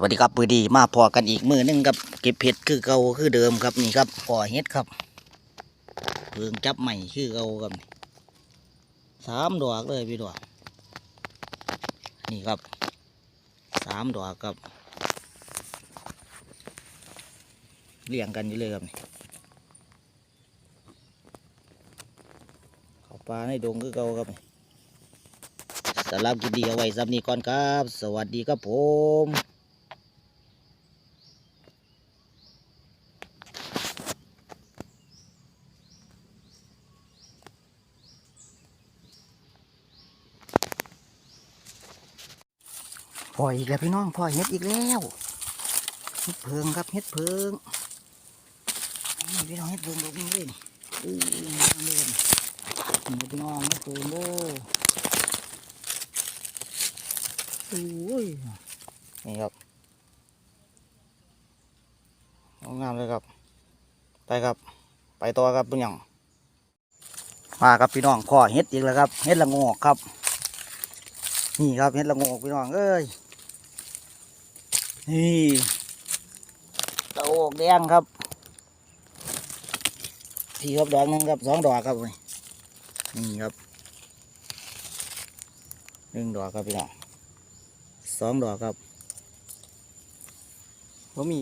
สวัสดีครับปือดีมาพอกันอีกมือหนึงครับเก็บเห็ดคือเก่าคือเดิมครับนี่ครับพอเห็ดครับเพิ่งจับใหม่คือเก่าครับสามดอกเลยพี่ดอกนี่ครับสามดอกครับเรียงกันอยู่เลยครับนี่เขาปลาในดงคือเก่าครับสำหรับกินดีเอาไว้สำนีก่อนครับ สวัสดีครับผม พ่ออีกแล้วพี่น้องพ่อเฮ็ดอีกแล้วเฮ็ดเพิงครับเฮ็ดเพิงนี่พี่น้องเฮ็ดเพิงดูนี่เลยอู้งามเลยนี่พี่น้องเฮ็ดเพิงเด้อโอ้ยนี่ครับงามเลยครับไปครับ ไปต่อครับพี่น้องมาครับพี่น้องพ่อเฮ็ดอีกแล้วครับเฮ็ดละงอกครับ นี่ครับเห็ดละโงกพี่น้องเอ้ย นี่ตะโอกแดงครับพี่ครับดอกนึงครับสองดอกครับนี่ครับหนึ่งดอกครับพี่น้องสองดอกครับผมมี